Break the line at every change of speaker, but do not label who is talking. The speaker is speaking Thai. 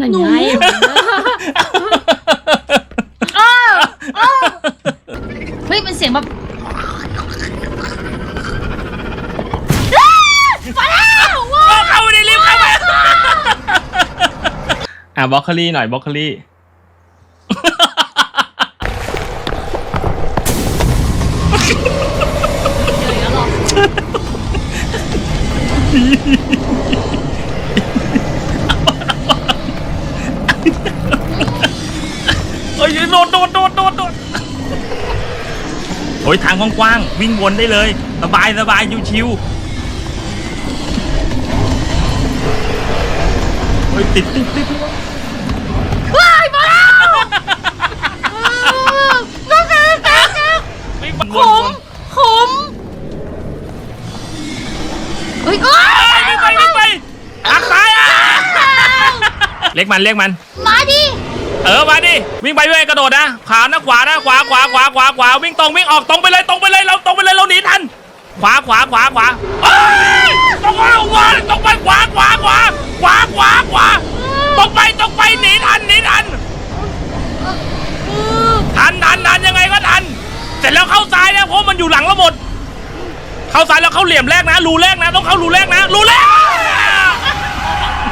นั่น
หนู
ไงเออเออเฮ้ยเป็นเสียงแบบมาแล้วว้า
เอาเข้าไปดิรีบเข้าไปอะบล็อกคลี่หน่อยบล็อกคลี่
เดี๋ยวแล้วหรอ
เฮ้ ยโดดโดดโดดโดดโดดโอ้ยทางกว้างๆวิ่งวนได้เลย สบายสบายชิวๆเฮ้ยติดติดติด
ว้ายมาแล้วน้องแกแกแก
วิ่ง
ข
วน
มขมเฮ้ยเอ้ย
วิ่งไปวิ่งไปหักซ้ายอะเรียกมันเรียกมัน
มาดิ
เออมาดิวิ่งไปด้วยกระโดดนะขวานะขวานะขวาขวาขวาขวาขวาวิ่งตรงวิ่งออกตรงไปเลยตรงไปเลยเราตรงไปเลยเราหนีทัน ขวาขวาขวาขวาเอ้ยตรงไปตรงไปตรงไปขวาขวาขวาขวาขวาขวาตรงไปตรงไปหนีทันหนีทันทันทันทันยังไงก็ทัน เสร็จแล้วเข้าซ้ายนะเพราะมันอยู่หลังเราหมด เข้าซ้ายแล้วเข้าเหลี่ยมแรกนะรูแรกนะต้องเข้ารูแรกนะรูแรก